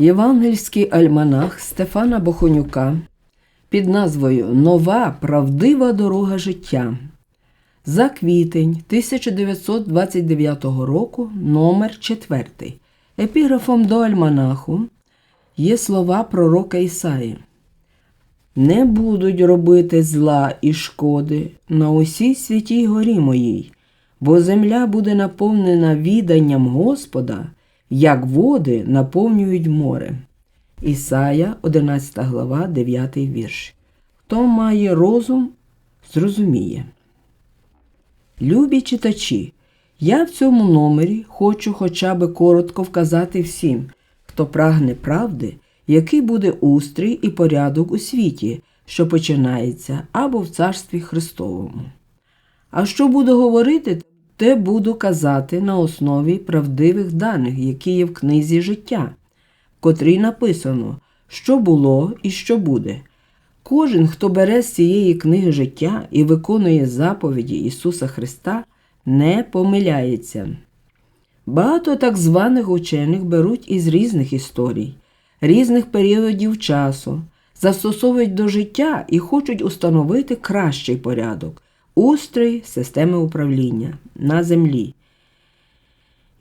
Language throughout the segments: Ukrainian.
Євангельський альманах Стефана Бохонюка під назвою Нова правдива дорога життя. За квітень 1929 року номер 4. Епіграфом до альманаху є слова пророка Ісаї. Не будуть робити зла і шкоди на усій святій горі моїй, бо земля буде наповнена віданням Господа, як води наповнюють море. Ісая, 11 глава, 9 вірш. Хто має розум, зрозуміє. Любі читачі, я в цьому номері хочу хоча би коротко вказати всім, хто прагне правди, який буде устрій і порядок у світі, що починається або в Царстві Христовому. А що буду говорити, те буду казати на основі правдивих даних, які є в книзі життя, в котрій написано, що було і що буде. Кожен, хто бере з цієї книги життя і виконує заповіді Ісуса Христа, не помиляється. Багато так званих учених беруть із різних історій, різних періодів часу, застосовують до життя і хочуть установити кращий порядок, устрій системи управління на землі.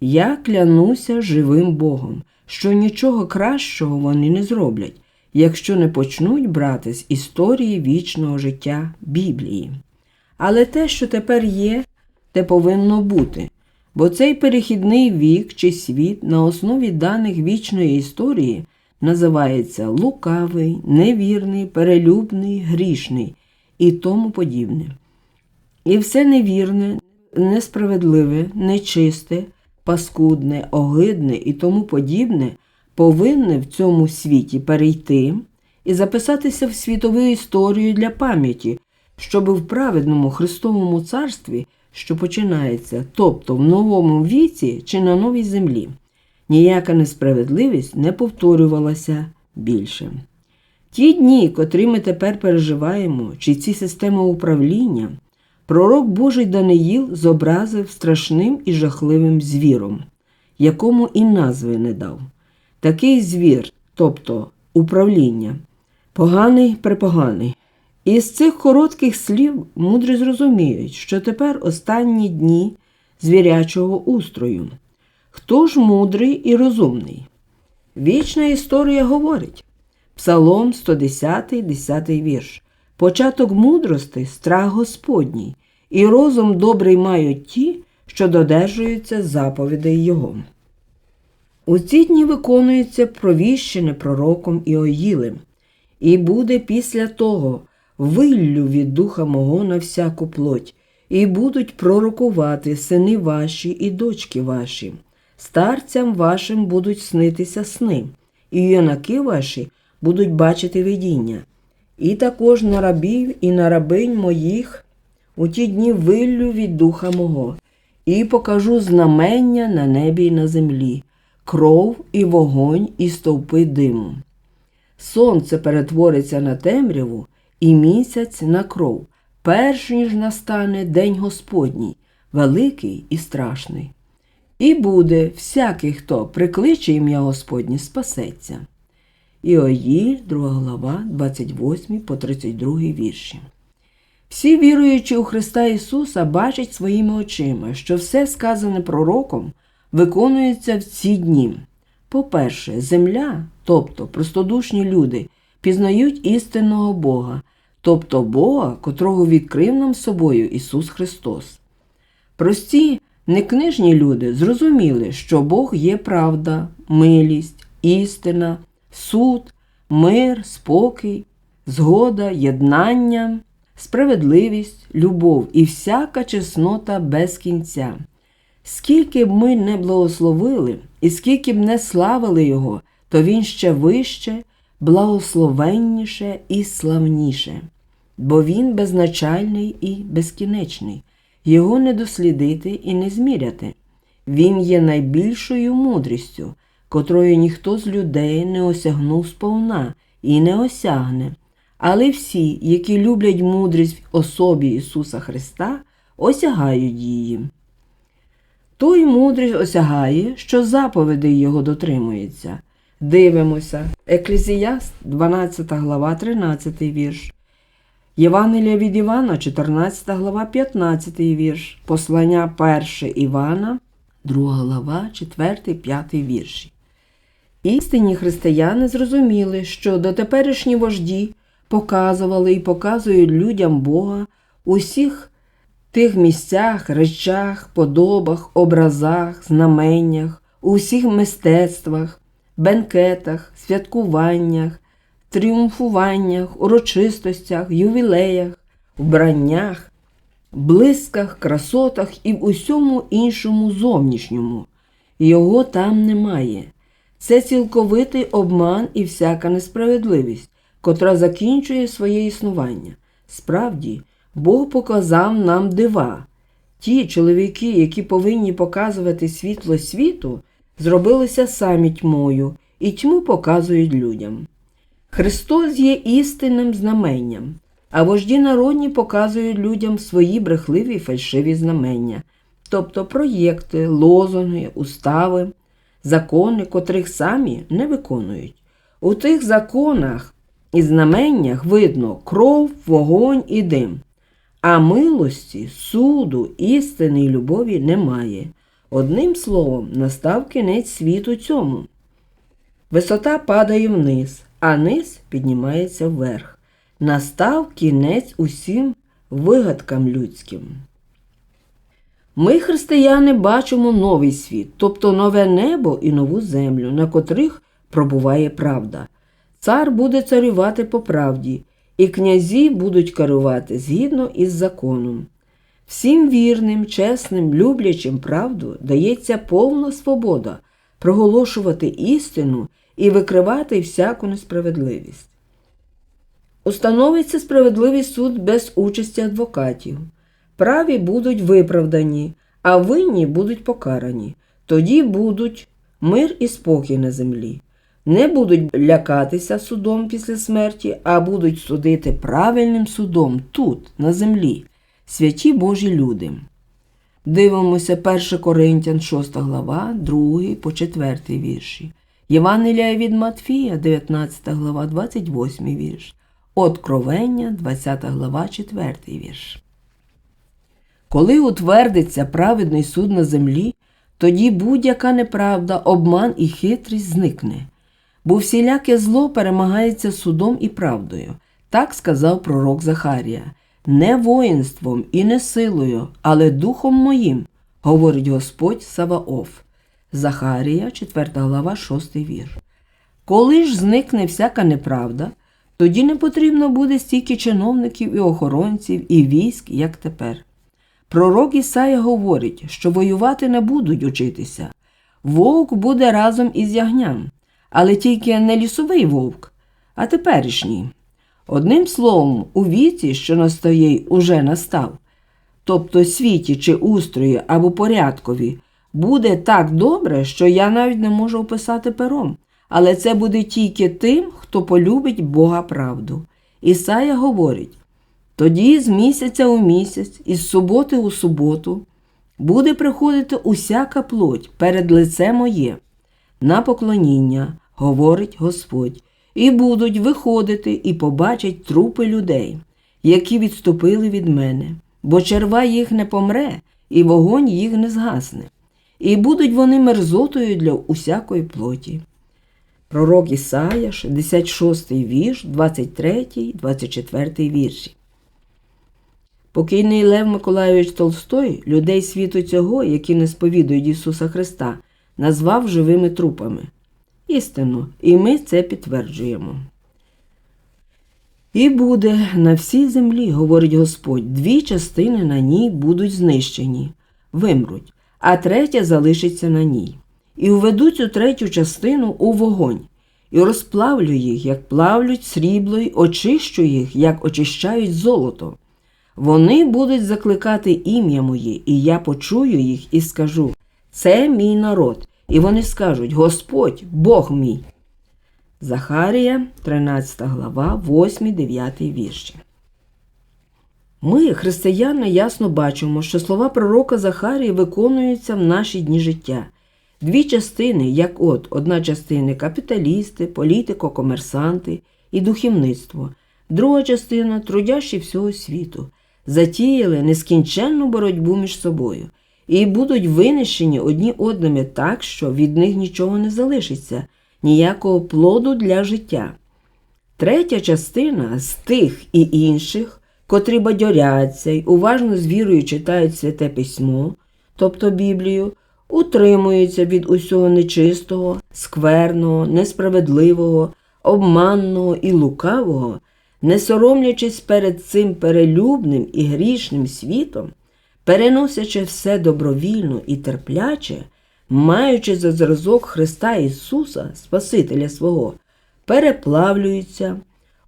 Я клянуся живим Богом, що нічого кращого вони не зроблять, якщо не почнуть брати з історії вічного життя Біблії. Але те, що тепер є, те повинно бути, бо цей перехідний вік чи світ на основі даних вічної історії називається лукавий, невірний, перелюбний, грішний і тому подібне. І все невірне, несправедливе, нечисте, паскудне, огидне і тому подібне повинне в цьому світі перейти і записатися в світову історію для пам'яті, щоби в праведному Христовому царстві, що починається, тобто в новому віці чи на новій землі, ніяка несправедливість не повторювалася більше. Ті дні, котрі ми тепер переживаємо, чи ці системи управління, пророк Божий Даниїл зобразив страшним і жахливим звіром, якому і назви не дав. Такий звір, тобто управління, поганий препоганий. Із цих коротких слів мудрі зрозуміють, що тепер останні дні звірячого устрою. Хто ж мудрий і розумний? Вічна історія говорить. Псалом 110, 10 вірш. Початок мудрости страх Господній, і розум добрий мають ті, що додержуються заповідей Його. У ці дні виконується провіщене пророком Іоїлем, і буде після того виллю від духа мого на всяку плоть, і будуть пророкувати сини ваші і дочки ваші, старцям вашим будуть снитися сни, і юнаки ваші будуть бачити видіння. І також на рабів і на рабинь моїх у ті дні виллю від духа мого, і покажу знамення на небі і на землі кров і вогонь і стовпи диму. Сонце перетвориться на темряву і місяць на кров, перш ніж настане День Господній, великий і страшний. І буде всякий, хто прикличе ім'я Господнє, спасеться. Іоїль, 2 глава, 28 по 32 вірші. Всі віруючі у Христа Ісуса бачать своїми очима, що все сказане пророком виконується в ці дні. По-перше, земля, тобто простодушні люди, пізнають істинного Бога, тобто Бога, котрого відкрив нам собою Ісус Христос. Прості, некнижні люди зрозуміли, що Бог є правда, милість, істина, суд, мир, спокій, згода, єднання, справедливість, любов і всяка чеснота без кінця. Скільки б ми не благословили і скільки б не славили Його, то Він ще вище, благословенніше і славніше, бо Він безначальний і безкінечний, Його не дослідити і не зміряти. Він є найбільшою мудрістю, котрою ніхто з людей не осягнув сповна і не осягне. Але всі, які люблять мудрість в особі Ісуса Христа, осягають її. Той мудрість осягає, що заповідей його дотримується. Дивимося. Еклезіаст, 12 глава, 13 вірш. Євангелія від Івана, 14 глава, 15 вірш. Послання 1 Івана, 2 глава, 4, 5 вірші. Істинні християни зрозуміли, що дотеперішні вожді показували і показують людям Бога у всіх тих місцях, речах, подобах, образах, знаменнях, у всіх мистецтвах, бенкетах, святкуваннях, тріумфуваннях, урочистостях, ювілеях, вбраннях, блисках, красотах і в усьому іншому зовнішньому. Його там немає. Це цілковитий обман і всяка несправедливість, котра закінчує своє існування. Справді, Бог показав нам дива. Ті чоловіки, які повинні показувати світло світу, зробилися самі тьмою і тьму показують людям. Христос є істинним знаменням, а вожді народні показують людям свої брехливі фальшиві знамення, тобто проєкти, лозунги, устави, закони, котрих самі не виконують. У тих законах і знаменнях видно кров, вогонь і дим. А милості, суду, істини й любові немає. Одним словом, настав кінець світу цьому. Висота падає вниз, а низ піднімається вверх. Настав кінець усім вигадкам людським. Ми, християни, бачимо новий світ, тобто нове небо і нову землю, на котрих пробуває правда. Цар буде царювати по правді, і князі будуть керувати згідно із законом. Всім вірним, чесним, люблячим правду дається повна свобода проголошувати істину і викривати всяку несправедливість. Установиться справедливий суд без участі адвокатів. Праві будуть виправдані, а винні будуть покарані. Тоді будуть мир і спокій на землі. Не будуть лякатися судом після смерті, а будуть судити правильним судом тут, на землі, святі Божі люди. Дивимося 1 Коринтян 6 глава, 2 по 4 вірші. Євангелія від Матфія, 19 глава, 28 вірш. Откровення, 20 глава, 4 вірш. Коли утвердиться праведний суд на землі, тоді будь-яка неправда, обман і хитрість зникне, бо всіляке зло перемагається судом і правдою. Так сказав пророк Захарія. Не воїнством і не силою, але духом моїм, говорить Господь Саваоф. Захарія, 4 глава, 6 вір. Коли ж зникне всяка неправда, тоді не потрібно буде стільки чиновників і охоронців, і військ, як тепер. Пророк Ісая говорить, що воювати не будуть учитися. Вовк буде разом із ягням, але тільки не лісовий вовк, а теперішній. Одним словом, у віці, що настоїть, уже настав, тобто світі чи устрої або порядкові, буде так добре, що я навіть не можу описати пером, але це буде тільки тим, хто полюбить Бога правду. Ісая говорить: тоді з місяця у місяць, із суботи у суботу буде приходити усяка плоть перед лице моє, на поклоніння, говорить Господь, і будуть виходити і побачать трупи людей, які відступили від мене, бо черва їх не помре, і вогонь їх не згасне, і будуть вони мерзотою для усякої плоті. Пророк Ісая, 66 вірш, 23, 24 вірші. Покійний Лев Миколайович Толстой людей світу цього, які не сповідують Ісуса Христа, назвав живими трупами. Істинно, і ми це підтверджуємо. І буде на всій землі, говорить Господь, дві частини на ній будуть знищені, вимруть, а третя залишиться на ній. І введу цю третю частину у вогонь, і розплавлю їх, як плавлють срібло, й очищу їх, як очищають золото. Вони будуть закликати ім'я моє, і я почую їх і скажу: Це мій народ. І вони скажуть: Господь, Бог мій. Захарія, 13 глава, 8, 9 вірші. Ми, християни, ясно бачимо, що слова пророка Захарії виконуються в наші дні життя. Дві частини, як от одна частина капіталісти, політико-комерсанти і духовництво, друга частина трудящі всього світу, затіяли нескінченну боротьбу між собою і будуть винищені одні одними так, що від них нічого не залишиться, ніякого плоду для життя. Третя частина з тих і інших, котрі бадьоряться й уважно з вірою читають святе письмо, тобто Біблію, утримуються від усього нечистого, скверного, несправедливого, обманного і лукавого, не соромлячись перед цим перелюбним і грішним світом, переносячи все добровільно і терпляче, маючи за зразок Христа Ісуса, Спасителя свого, переплавлюються,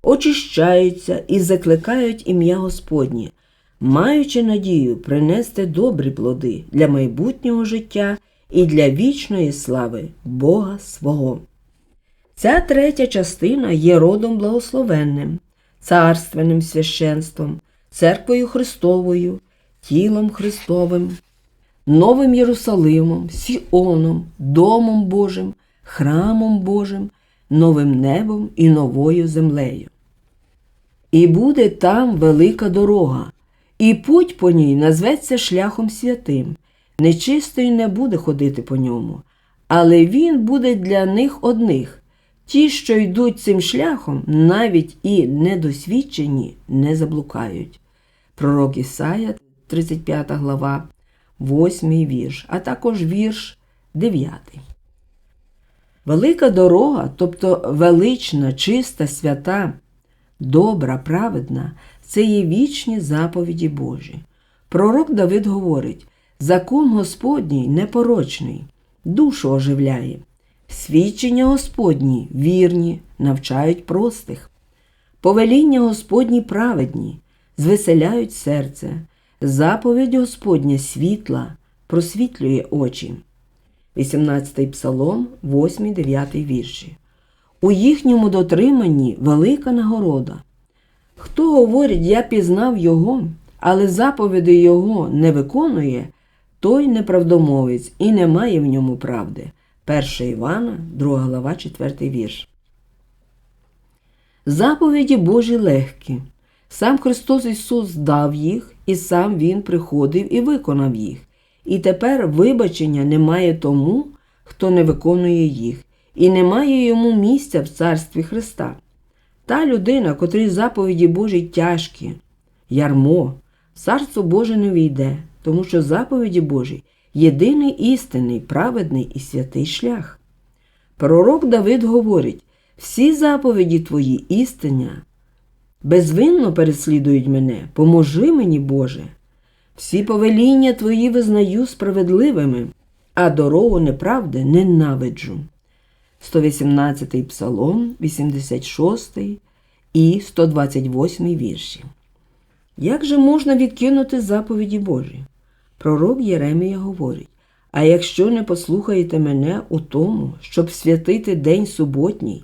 очищаються і закликають ім'я Господнє, маючи надію принести добрі плоди для майбутнього життя і для вічної слави Бога свого. Ця третя частина є родом благословенним, царственним священством, церквою Христовою, тілом Христовим, Новим Єрусалимом, Сіоном, Домом Божим, храмом Божим, новим небом і новою землею. І буде там велика дорога, і путь по ній назветься шляхом святим. Нечистий не буде ходити по ньому, але він буде для них одних. Ті, що йдуть цим шляхом, навіть і недосвідчені, не заблукають. Пророк Ісая, 35 глава, 8 вірш, а також вірш 9. Велика дорога, тобто велична, чиста, свята, добра, праведна, це є вічні заповіді Божі. Пророк Давид говорить: закон Господній непорочний, душу оживляє. Свідчення Господні вірні, навчають простих. Повеління Господні праведні, звеселяють серце, заповідь Господня світла, просвітлює очі. 18 псалом, 8, 9 вірші. У їхньому дотриманні велика нагорода. Хто говорить, я пізнав його, але заповіди його не виконує, той неправдомовець і не має в ньому правди. 1 Івана, 2 глава, 4 вірш. Заповіді Божі легкі. Сам Христос Ісус дав їх, і сам Він приходив і виконав їх. І тепер вибачення немає тому, хто не виконує їх, і немає йому місця в Царстві Христа. Та людина, котрій заповіді Божі тяжкі, ярмо, Царство Боже не війде, тому що заповіді Божі єдиний істинний, праведний і святий шлях. Пророк Давид говорить: всі заповіді твої істиння, безвинно переслідують мене, поможи мені, Боже. Всі повеління твої визнаю справедливими, а дорогу неправди ненавиджу. 118 псалом, 86 і 128 вірші. Як же можна відкинути заповіді Божі? Пророк Єремія говорить: А якщо не послухаєте мене у тому, щоб святити день суботній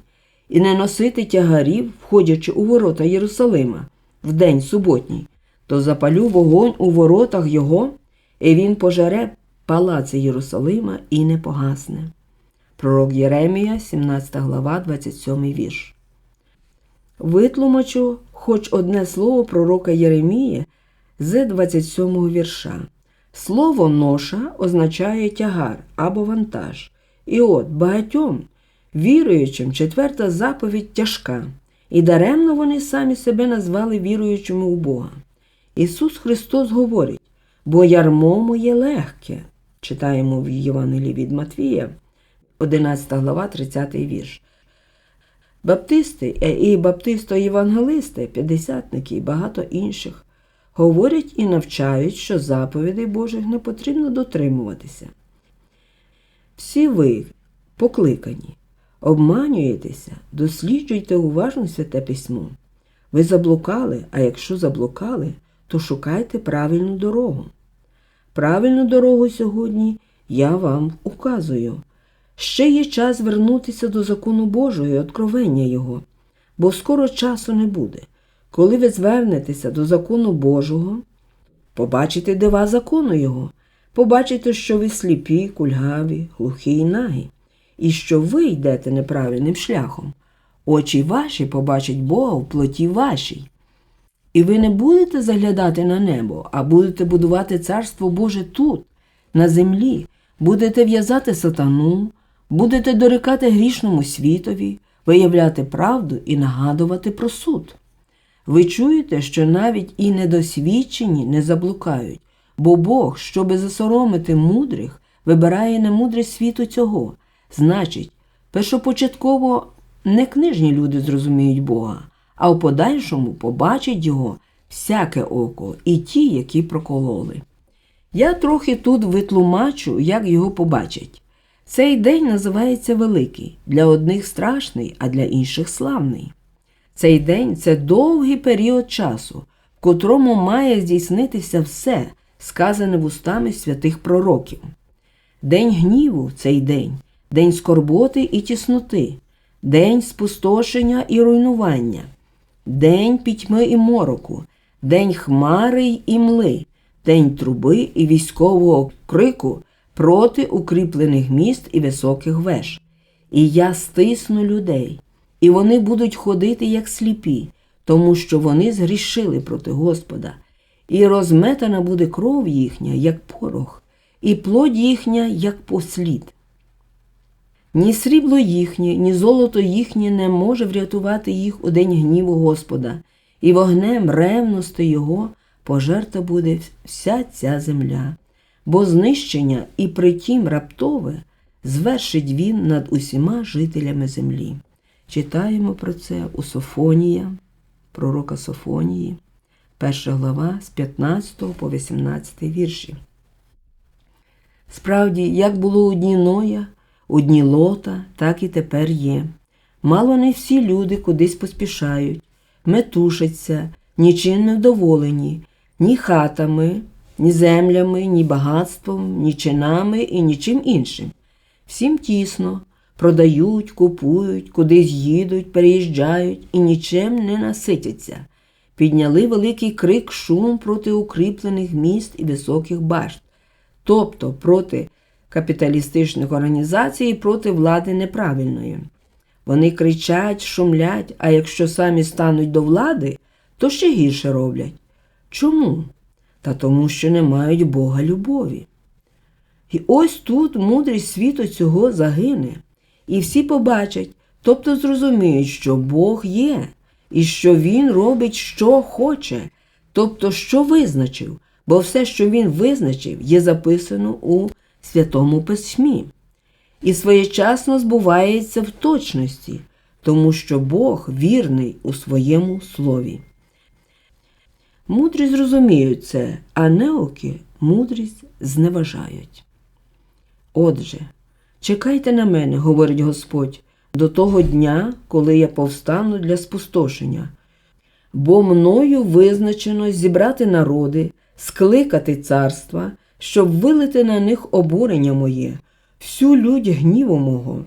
і не носити тягарів, входячи у ворота Єрусалима в день суботній, то запалю вогонь у воротах його, і він пожере палаци Єрусалима і не погасне. Пророк Єремія, 17 глава, 27 вірш. Витлумачу хоч одне слово пророка Єремії з 27 вірша. Слово ноша означає тягар або вантаж. І от багатьом віруючим четверта заповідь тяжка, і даремно вони самі себе назвали віруючими у Бога. Ісус Христос говорить, бо ярмо моє легке, читаємо в Євангелії від Матвія, 11 глава, 30 вірш. Баптисти і баптисто-євангелисти, п'ятдесятники і багато інших говорять і навчають, що заповідей Божих не потрібно дотримуватися. Всі ви покликані, обманюєтеся, досліджуйте уважно святе письмо. Ви заблукали, а якщо заблукали, то шукайте правильну дорогу. Правильну дорогу сьогодні я вам указую. Ще є час вернутися до закону Божого і откровення Його, бо скоро часу не буде. Коли ви звернетеся до закону Божого, побачите дива закону Його, побачите, що ви сліпі, кульгаві, глухі й нагі, і що ви йдете неправильним шляхом. Очі ваші побачать Бога в плоті вашій. І ви не будете заглядати на небо, а будете будувати царство Боже тут, на землі, будете в'язати сатану, будете дорікати грішному світові, виявляти правду і нагадувати про суд. Ви чуєте, що навіть і недосвідчені не заблукають, бо Бог, щоби засоромити мудрих, вибирає немудрість світу цього. Значить, першопочатково не книжні люди зрозуміють Бога, а в подальшому побачить його всяке око і ті, які прокололи. Я трохи тут витлумачу, як його побачать. Цей день називається Великий, для одних страшний, а для інших славний. Цей день це довгий період часу, в котрому має здійснитися все, сказане вустами святих пророків. День гніву цей день, день скорботи і тісноти, день спустошення і руйнування, день пітьми і мороку, день хмари і мли, день труби і військового крику проти укріплених міст і високих веж. І я стисну людей, і вони будуть ходити як сліпі, тому що вони згрішили проти Господа, і розметана буде кров їхня, як порох, і плодь їхня, як послід. Ні срібло їхнє, ні золото їхнє не може врятувати їх у день гніву Господа, і вогнем ревності Його пожерта буде вся ця земля, бо знищення і притім раптове звершить він над усіма жителями землі. Читаємо про це у Софонія, пророка Софонії, перша глава з 15 по 18 вірші. Справді, як було у дні Ноя, у дні лота, так і тепер є. Мало не всі люди кудись поспішають, метушаться, нічим не вдоволені, ні хатами, ні землями, ні багатством, ні чинами і нічим іншим. Всім тісно, продають, купують, кудись їдуть, переїжджають і нічим не наситяться. Підняли великий крик шум проти укріплених міст і високих башт, тобто проти капіталістичних організацій і проти влади неправильної. Вони кричать, шумлять, а якщо самі стануть до влади, то ще гірше роблять. Чому? Та тому, що не мають Бога любові. І ось тут мудрість світу цього загине, і всі побачать, тобто зрозуміють, що Бог є, і що Він робить, що хоче, тобто що визначив, бо все, що Він визначив, є записано у Святому Письмі. І своєчасно збувається в точності, тому що Бог вірний у своєму слові. Мудрі зрозуміють це, а неоки мудрість зневажають. Отже, чекайте на мене, говорить Господь, до того дня, коли я повстану для спустошення, бо мною визначено зібрати народи, скликати царства, щоб вилити на них обурення моє, всю людь гніву мого.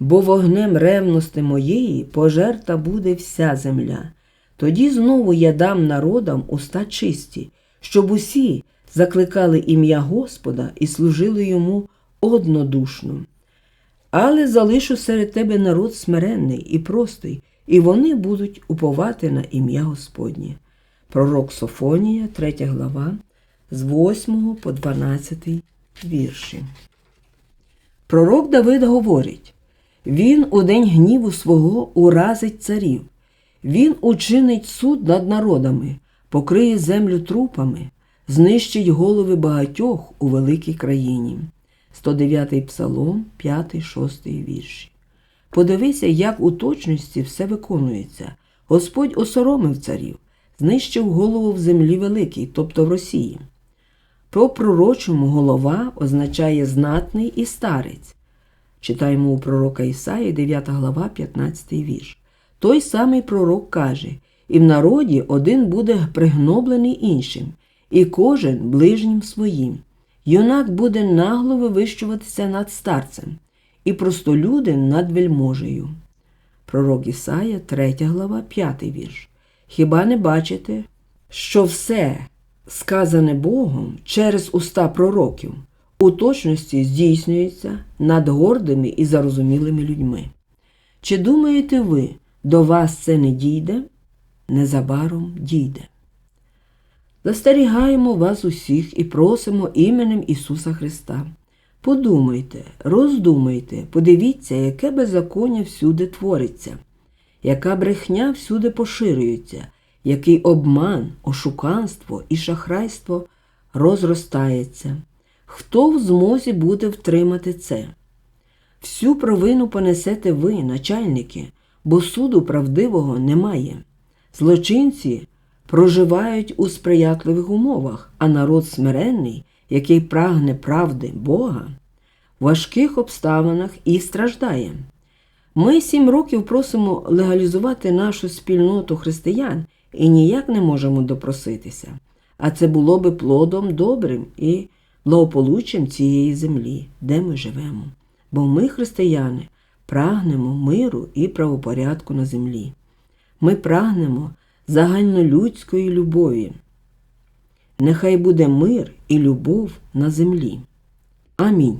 Бо вогнем ревності моєї пожерта буде вся земля. Тоді знову я дам народам уста чисті, щоб усі закликали ім'я Господа і служили йому однодушно. Але залишу серед тебе народ смиренний і простий, і вони будуть уповати на ім'я Господнє. Пророк Софонія, 3 глава, з 8 по 12 вірші. Пророк Давид говорить: Він у день гніву свого уразить царів. Він учинить суд над народами, покриє землю трупами, знищить голови багатьох у великій країні. 109 Псалом, 5, 6 вірші. Подивися, як у точності все виконується. Господь осоромив царів, знищив голову в землі великій, тобто в Росії. По пророчому голова означає знатний і старець. Читаємо у пророка Ісаї, 9 глава, 15 вірш. Той самий пророк каже, і в народі один буде пригноблений іншим, і кожен ближнім своїм. Юнак буде нагло вивищуватися над старцем, і простолюдин над вельможею. Пророк Ісая, 3 глава, 5 вірш. Хіба не бачите, що все сказане Богом через уста пророків, у точності здійснюється над гордими і зарозумілими людьми. Чи думаєте ви, до вас це не дійде? Незабаром дійде. Застерігаємо вас усіх і просимо іменем Ісуса Христа. Подумайте, роздумайте, подивіться, яке беззаконня всюди твориться, яка брехня всюди поширюється, який обман, ошуканство і шахрайство розростається. Хто в змозі буде втримати це? Всю провину понесете ви, начальники, бо суду правдивого немає. Злочинці проживають у сприятливих умовах, а народ смиренний, який прагне правди Бога, в важких обставинах і страждає. Ми сім років просимо легалізувати нашу спільноту християн і ніяк не можемо допроситися. А це було би плодом добрим і благополуччям цієї землі, де ми живемо. Бо ми, християни, прагнемо миру і правопорядку на землі. Ми прагнемо загальнолюдської любові. Нехай буде мир і любов на землі. Амінь.